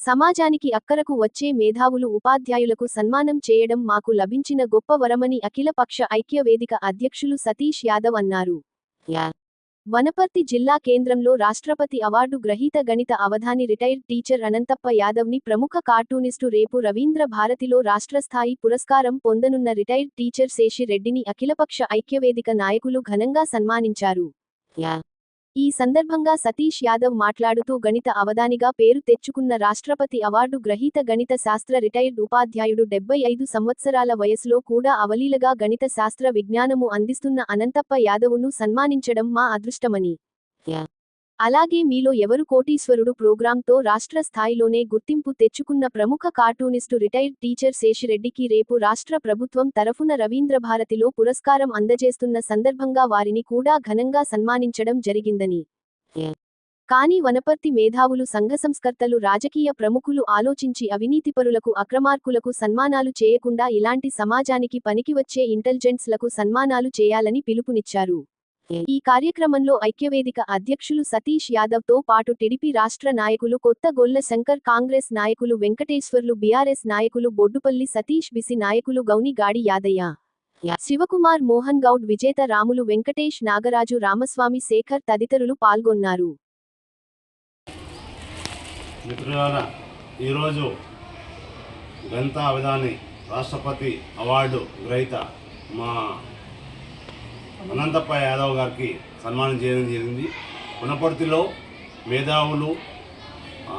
సమాజానికి అక్కరకు వచ్చే మేధావులు ఉపాధ్యాయులకు సన్మానం చేయడం మాకు లభించిన గొప్ప వరమని అఖిలపక్ష ఐక్య వేదిక అధ్యక్షులు సతీష్ యాదవ్ అన్నారు. వనపర్తి జిల్లా కేంద్రంలో రాష్ట్రపతి అవార్డు గ్రహీత గణిత అవధాని రిటైర్డ్ టీచర్ అనంతప్ప యాదవ్ని ప్రముఖ కార్టూనిస్టు రేపు రవీంద్ర భారతిలో రాష్ట్రస్థాయి పురస్కారం పొందనున్న రిటైర్డ్ టీచర్ శేషి రెడ్డిని అఖిలపక్ష ఐక్యవేదిక నాయకులు ఘనంగా సన్మానించారు. ఈ సందర్భంగా సతీష్ యాదవ్ మాట్లాడుతూ గణిత అవధానిగా పేరు తెచ్చుకున్న రాష్ట్రపతి అవార్డు గ్రహీత గణిత శాస్త్ర రిటైర్డ్ ఉపాధ్యాయుడు డెబ్బై ఐదు సంవత్సరాల వయసులో కూడా అవలీలగా గణిత శాస్త్ర విజ్ఞానము అందిస్తున్న అనంతప్ప యాదవును సన్మానించడం మా అదృష్టమని అలాగే మీలో ఎవరు కోటీశ్వరుడు ప్రోగ్రాంతో రాష్ట్ర స్థాయిలోనే గుర్తింపు తెచ్చుకున్న ప్రముఖ కార్టూనిస్టు రిటైర్డ్ టీచర్ శేషిరెడ్డికి రేపు రాష్ట్ర ప్రభుత్వం తరఫున రవీంద్రభారతిలో పురస్కారం అందజేస్తున్న సందర్భంగా వారిని కూడా ఘనంగా సన్మానించడం జరిగిందని. కానీ వనపర్తి మేధావులు సంఘ సంస్కర్తలు రాజకీయ ప్రముఖులు ఆలోచించి అవినీతిపరులకు అక్రమార్కులకు సన్మానాలు చేయకుండా ఇలాంటి సమాజానికి పనికివచ్చే ఇంటెలిజెన్స్లకు సన్మానాలు చేయాలని పిలుపునిచ్చారు. ఈ కార్యక్రమంలో ఐక్యవేదిక అధ్యక్షులు సతీష్ యాదవ్తో పాటు టిడిపి రాష్ట్ర నాయకులు కొత్త గొల్ల శంకర్ కాంగ్రెస్ నాయకులు వెంకటేశ్వర్లు బీఆర్ఎస్ నాయకులు బొడ్డుపల్లి సతీష్ బిసి నాయకులు గౌని గాడి యాదయ్య. శివకుమార్ మోహన్ గౌడ్ విజేత రాములు వెంకటేష్ నాగరాజు రామస్వామి శేఖర్ తదితరులు పాల్గొన్నారు. మిత్రులారా ఈరోజు గణిత విధాని రాష్ట్రపతి అవార్డు గ్రహీత మా అనంతప్ప యాదవ్ గారికి సన్మానం చేయడం జరిగింది. పునపర్తిలో మేధావులు ఆ,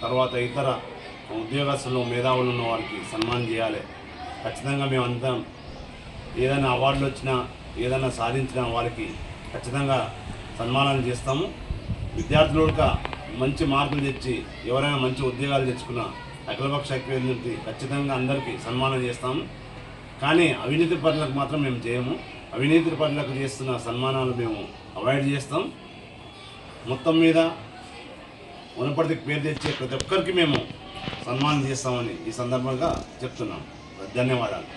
తర్వాత ఇతర ఉద్యోగస్తులు మేధావులు ఉన్న వారికి సన్మానం చేయాలి. ఖచ్చితంగా మేమంతా ఏదైనా అవార్డులు వచ్చినా ఏదైనా సాధించిన వారికి ఖచ్చితంగా సన్మానాలు చేస్తాము. విద్యార్థులు మంచి మార్కులు తెచ్చి ఎవరైనా మంచి ఉద్యోగాలు తెచ్చుకున్న అఖిలపక్ష ఐక్యవేది ఖచ్చితంగా అందరికీ సన్మానం చేస్తాము. కానీ అవినీతి పనులకు మాత్రం మేము చేయము. అవినీతి పనులకు చేస్తున్న సన్మానాలు మేము అవాయిడ్ చేస్తాం. మొత్తం మీద వనపర్తికి పేరు తెచ్చే ప్రతి ఒక్కరికి మేము సన్మానం చేస్తామని ఈ సందర్భంగా చెప్తున్నాం. ధన్యవాదాలు.